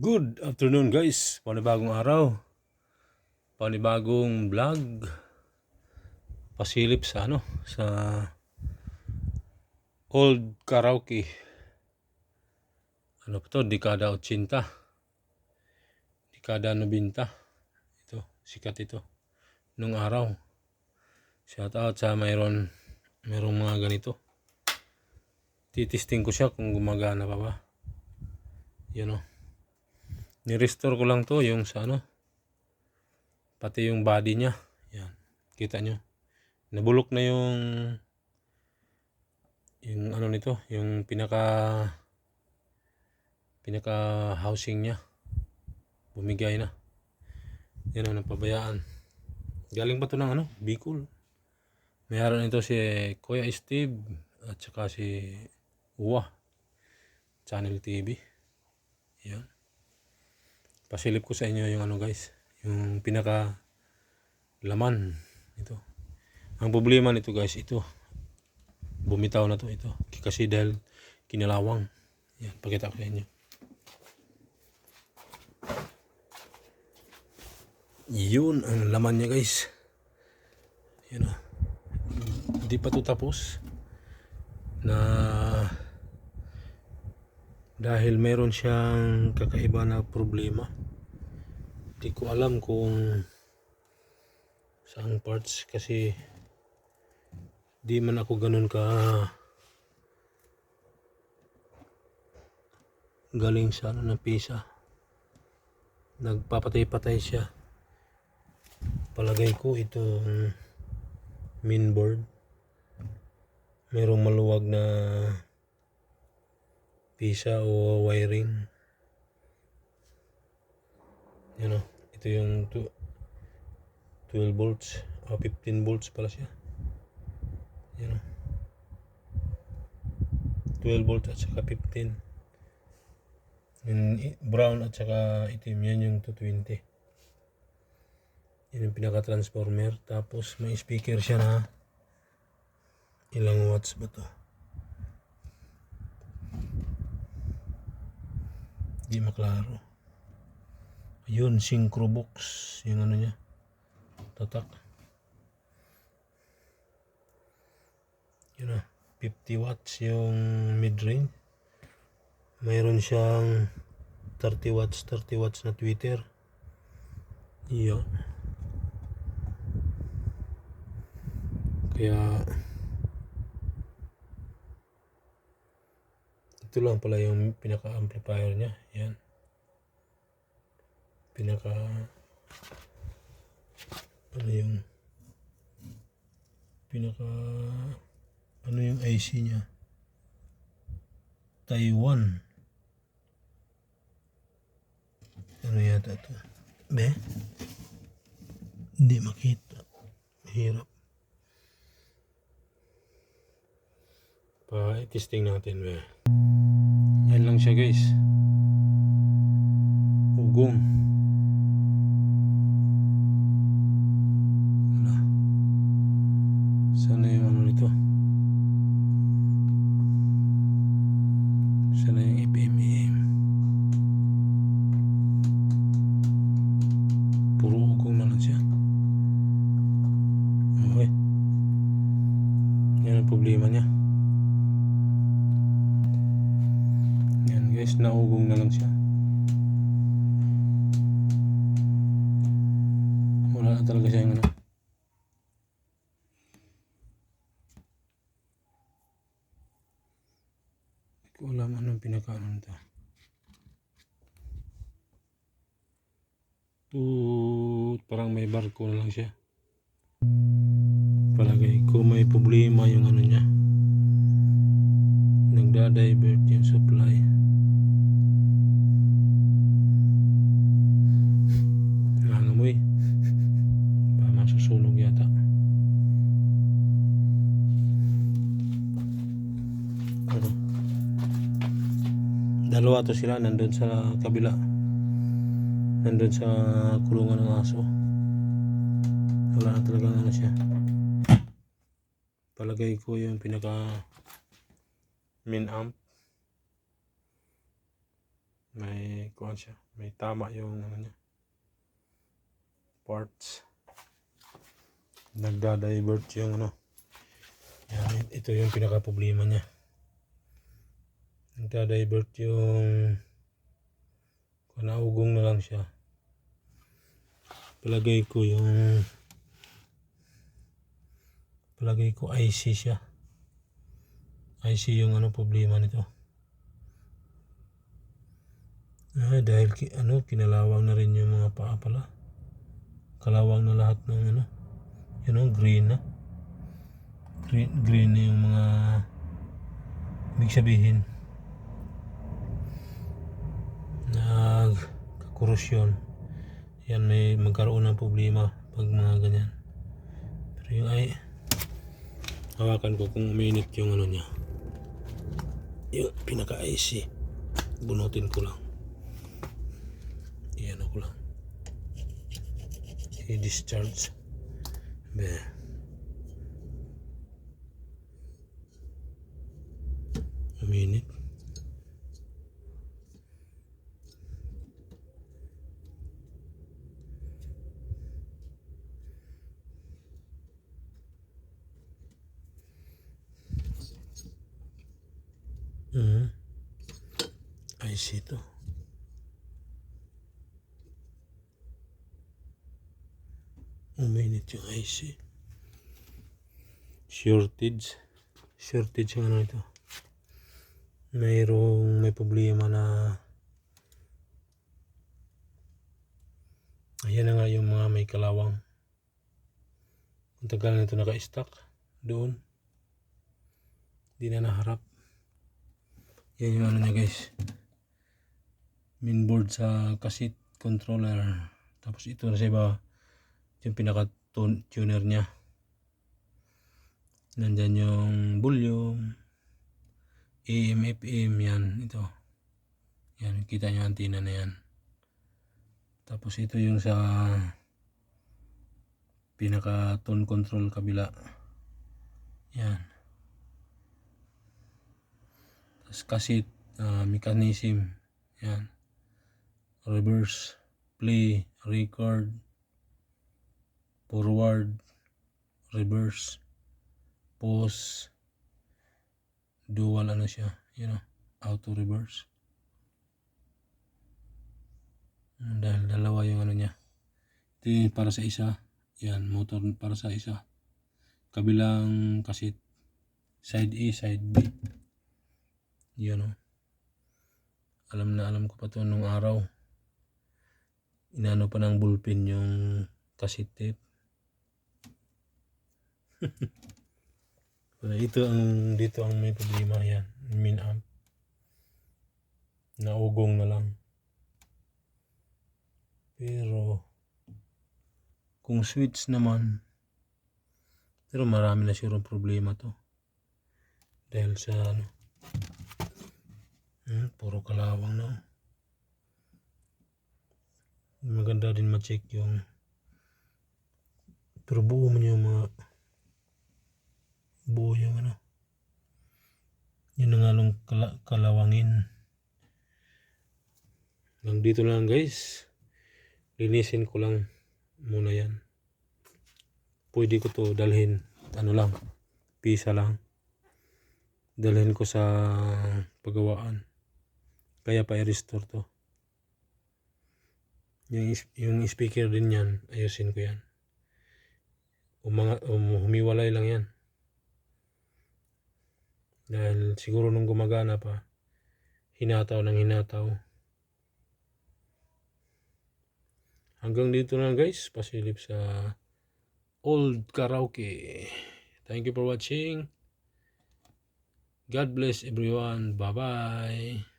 Good afternoon guys, panibagong araw, panibagong vlog, pasilip sa ano, sa old karaoke, ano pa to, dekada 80, dekada 90, ito, sikat ito, nung araw, shout out sa mayroon, mayroong mga ganito, titisting ko siya kung gumagana pa ba, yun o. Ni-restore ko lang to yung sa ano. Pati yung body niya. Yan. Kita nyo. Nabulok na yung yung ano nito, yung pinaka pinaka housing niya. Bumigay na. Yan ang napabayaan. Galing pa to ng ano, Bicol. Mayroon ito si Kuya Steve at saka si Uwa. Channel TV. Yan pasilip ko sa inyo yung ano guys yung pinaka laman ito ang problema nito guys ito. Bumitaw na to ito. Kasi dahil kinalawang. Yan pakita ko sa inyo. Yun ang laman niya guys. Yan o hindi pa to tapos na dahil meron siyang kakaiba na problema di ko alam kung saang parts kasi di man ako ganun ka galing sa ano na pisa. Nagpapatay-patay siya. Palagay ko itong main board. Merong maluwag na pisa o wiring yan o ito yung tu- 12 volts o 15 volts pala siya. Yan o 12 volts at saka 15 yung brown at saka itim yan yung 220 yan yung pinaka transformer tapos may speaker siya na ilang watts ba to? Di maklaro. Ayun, synchro box. Yung ano niya. Tatak. Yun na. 50 watts yung mid-range. Mayroon siyang 30 watts, 30 watts na tweeter. Iyon. Kaya ito lang pala yung pinaka-amplifier niya. Yan. Pinaka ano yung pinaka ano yung IC niya? Taiwan. Ano yata to be? Hindi makita. Hirap pa testing natin be. Yan lang siya guys. Ugong okay yan ang problema niya Yan guys, naugong na lang siya. Wala na talaga siya yung ano. Hindi ko alam anong pinakaano nito. Tut, parang may barko na lang siya. Palagay ko may problema yung ano niya. Nagda-divert yung supply. Nangamoy. Ba masusunog yata. Ano? Dalawa to sila nandun sa kabila. Nandun sa kulungan ng aso. Wala na talagang ano siya. Palagay ko yung pinaka min amp May kuhan siya. May tama yung ano niya. Parts. Nagda-divert yung ano. Yan, ito yung pinaka problema niya. Nagda-divert yung kung naugong na lang siya. Palagay ko yung palagay ko IC siya. IC yung ano problema nito. Ah, dahil ki, ano, kinalawang na rin yung mga paa pala. Kalawang na lahat ng ano. Yun know, green na. Green, green na yung mga ibig sabihin nag kakorosyon. Yan may magkaroon ng problema pag mga ganyan. Pero yung ay hawakan ko kung uminit yung ano niya. Yung pinaka-IC. Bunutin ko lang. Iyan ako lang. I-discharge. Be. Uminit. IC to. Uminit yung IC. Shortage. Shortage yung ano ito. Mayroong may problema na Ayan na nga yung mga may kalawang. Ang tagal na ito naka-stack doon. Di na naharap. Yan yung ano niya guys. Mainboard sa cassette controller. Tapos ito na sa iba yung pinaka tuner niya. Nandyan yung volume. AM, FM yan. Ito. Yan. Kita nyo antenna na yan. Tapos ito yung sa pinaka tone control kabila. Yan. Tapos cassette ah, mechanism. Yan. Reverse, play, record, forward, reverse, pause, dual ano siya, you know, auto reverse. Dahil dalawa yung ano niya. Ito yung para sa isa. Yan, motor para sa isa. Kabilang kasit. Side A, side B. Yan o. Alam na alam ko pa to nung araw. Inano pa ng bullpen yung kasit tape. Pero ito ang dito ang may problema yan. Min amp. Naugong na lang. Pero kung switch naman pero marami na siguro problema to. Dahil sa ano hmm, puro kalawang na. oh. Maganda din ma-check yung pero buo man yung mga buo yung ano yun na nga lang kala, kalawangin. Hanggang dito lang guys. Linisin ko lang muna yan. Pwede ko to dalhin ano lang pisa lang. Dalhin ko sa pagawaan. Kaya pa i-restore to yung, yung speaker din yan ayusin ko yan Umanga, um, humiwalay lang yan dahil siguro nung gumagana pa hinataw ng hinataw Hanggang dito na guys, pasilip sa Old Karaoke. Thank you for watching. God bless everyone. Bye-bye.